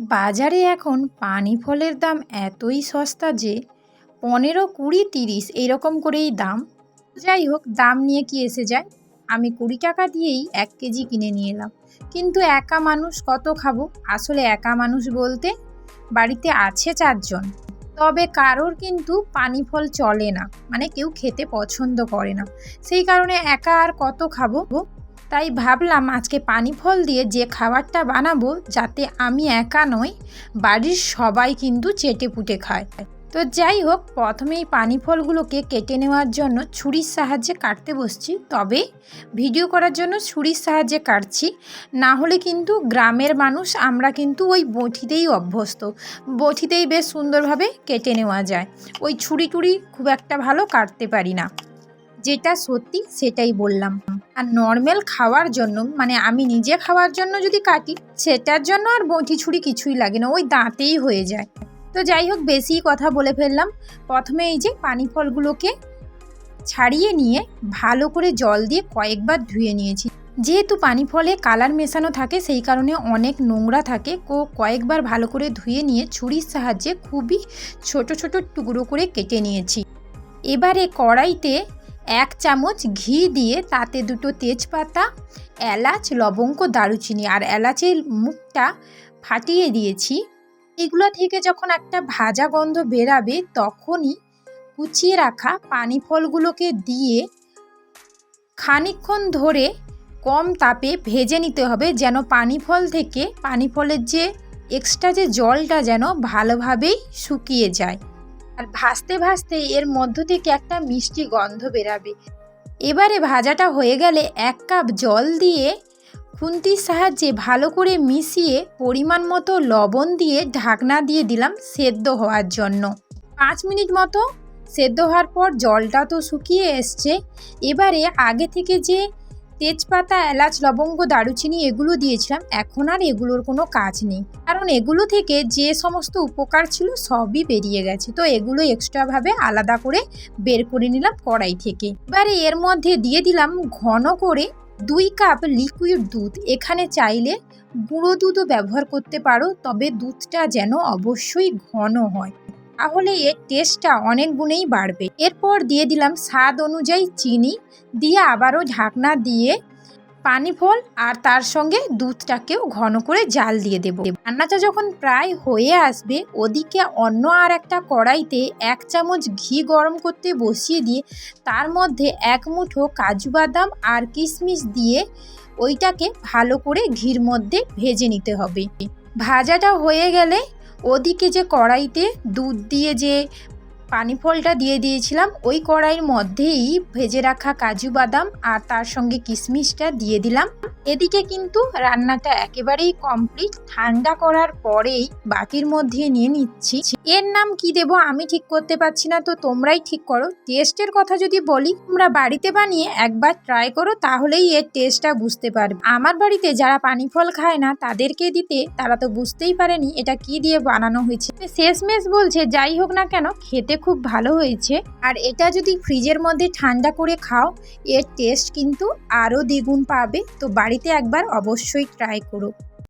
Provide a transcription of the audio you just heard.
বাজারে এখন পানি ফলের দাম এতই সস্তা যে পনেরো কুড়ি তিরিশ এরকম করেই দাম। যাই হোক, দাম নিয়ে কি এসে যায়? আমি কুড়ি টাকা দিয়েই এক কেজি কিনে নিয়ে এলাম। কিন্তু একা মানুষ কত খাব? আসলে একা মানুষ বলতে বাড়িতে আছে চারজন। তবে কারোর কিন্তু পানি ফল চলে না। মানে কেউ খেতে পছন্দ করে না। সেই কারণে একা আর কত খাব? তাই ভাবলাম আজকে পানি ফল দিয়ে যে খাবারটা বানাবো, যাতে আমি একা নই, বাড়ির সবাই কিন্তু চেটে পুটে খায়। তো যাই হোক প্রথমেই পানি ফলগুলোকে কেটে নেওয়ার জন্য ছুরির সাহায্যে কাটতে বসছি। তবে ভিডিও করার জন্য ছুরির সাহায্যে কাটছি। না হলে কিন্তু গ্রামের মানুষ, আমরা কিন্তু ওই বটিতেই অভ্যস্ত। বটিতেই বেশ সুন্দরভাবে কেটে নেওয়া যায়। ওই ছুরি টুরি খুব একটা ভালো কাটতে পারি না। যেটা সত্যি সেটাই বললাম। আর নর্মাল খাওয়ার জন্য মানে আমি নিজে খাওয়ার জন্য যদি কাটি, সেটার জন্য আর বঁটি ছুরি কিছুই লাগে না, ওই দাঁতেই হয়ে যায়। তো যাই হোক, বেশি কথা বলে ফেললাম। প্রথমে এই যে পানি ফলগুলোকে ছাড়িয়ে নিয়ে ভালো করে জল দিয়ে কয়েকবার ধুয়ে নিয়েছি। যেহেতু পানি ফলে কালার মেশানো থাকে, সেই কারণে অনেক নোংরা থাকে কো কয়েকবার ভালো করে ধুয়ে নিয়ে ছুরির সাহায্যে খুবই ছোট ছোট টুকরো করে কেটে নিয়েছি। এবারে কড়াইতে এক চামচ ঘি দিয়ে তাতে দুটো তেজপাতা, এলাচ, লবঙ্গ, দারুচিনি। আর এলাচের মুখটা ফাটিয়ে দিয়েছি। এগুলো থেকে যখন একটা ভাজা গন্ধ বেরাবে, তখনই কুচিয়ে রাখা পানি ফলগুলোকে দিয়ে খানিকক্ষণ ধরে কম তাপে ভেজে নিতে হবে, যেন পানি ফল থেকে পানি ফলের যে এক্সট্রা যে জলটা যেন ভালোভাবেই শুকিয়ে যায়। আর ভাজতে ভাজতে এর মধ্য থেকে একটা মিষ্টি গন্ধ বেরাবে। এবারে ভাজাটা হয়ে গেলে এক কাপ জল দিয়ে খুন্তির সাহায্যে ভালো করে মিশিয়ে পরিমাণ মতো লবণ দিয়ে ঢাকনা দিয়ে দিলাম সেদ্ধ হওয়ার জন্য। পাঁচ মিনিট মতো সেদ্ধ হওয়ার পর জলটা তো শুকিয়ে এসছে। এবারে আগে থেকে যে তেজপাতা, এলাচ, লবঙ্গ, দারুচিনি এগুলো দিয়েছিলাম। এখন আর এগুলোর কোনো কাজ নেই। কারণ এগুলো থেকে যে সমস্ত উপকার ছিল সবই বেরিয়ে গেছে। তো এগুলো এক্সট্রাভাবে আলাদা করে বের করে নিলাম কড়াই থেকে। এবারে এর মধ্যে দিয়ে দিলাম ঘন করে দুই কাপ লিকুইড দুধ। এখানে চাইলে গুঁড়ো দুধও ব্যবহার করতে পারো, তবে দুধটা যেন অবশ্যই ঘন হয়। তাহলে এর টেস্টটা অনেক গুণেই বাড়বে। এরপর দিয়ে দিলাম স্বাদ অনুযায়ী চিনি, দিয়ে আবারও ঢাকনা দিয়ে পানি ফল আর তার সঙ্গে দুধটাকেও ঘন করে জাল দিয়ে দেব। রান্নাটা যখন প্রায় হয়ে আসবে, ওদিকে অন্য আর একটা কড়াইতে এক চামচ ঘি গরম করতে বসিয়ে দিয়ে তার মধ্যে এক মুঠো কাজু বাদাম আর কিশমিশ দিয়ে ওইটাকে ভালো করে ঘির মধ্যে ভেজে নিতে হবে। ভাজাটা হয়ে গেলে ওদিকে যে কড়াইতে দুধ দিয়ে যে পানি ফলটা দিয়ে দিয়েছিলাম, ওই কড়াইয়ের মধ্যেই ভেজে রাখা কাজু বাদাম আর তার সঙ্গে কিশমিশটা দিয়ে দিলাম। এদিকে কিন্তু রান্নাটা একেবারেই কমপ্লিট ঠান্ডা করার পরেই বাটির মধ্যে নিয়ে নিচ্ছি। এর নাম কি দেব আমি ঠিক করতে পারছি না, তো তোমরাই ঠিক করো। টেস্টের কথা যদি বলি, তোমরা বাড়িতে বানিয়ে একবার ট্রাই করো, তাহলেই এর টেস্টটা বুঝতে পারবে। আমার বাড়িতে যারা পানি ফল খায় না, তাদেরকে দিতে তারা তো বুঝতেই পারেনি এটা কি দিয়ে বানানো হয়েছে। শেষমেশ বলছে, যাই হোক না কেন, খেতে খুব ভালো হয়েছে। আর এটা যদি ফ্রিজের মধ্যে ঠান্ডা করে খাও, এর টেস্ট কিন্তু আরও দ্বিগুণ পাবে। তো বাড়িতে একবার অবশ্যই ট্রাই করো।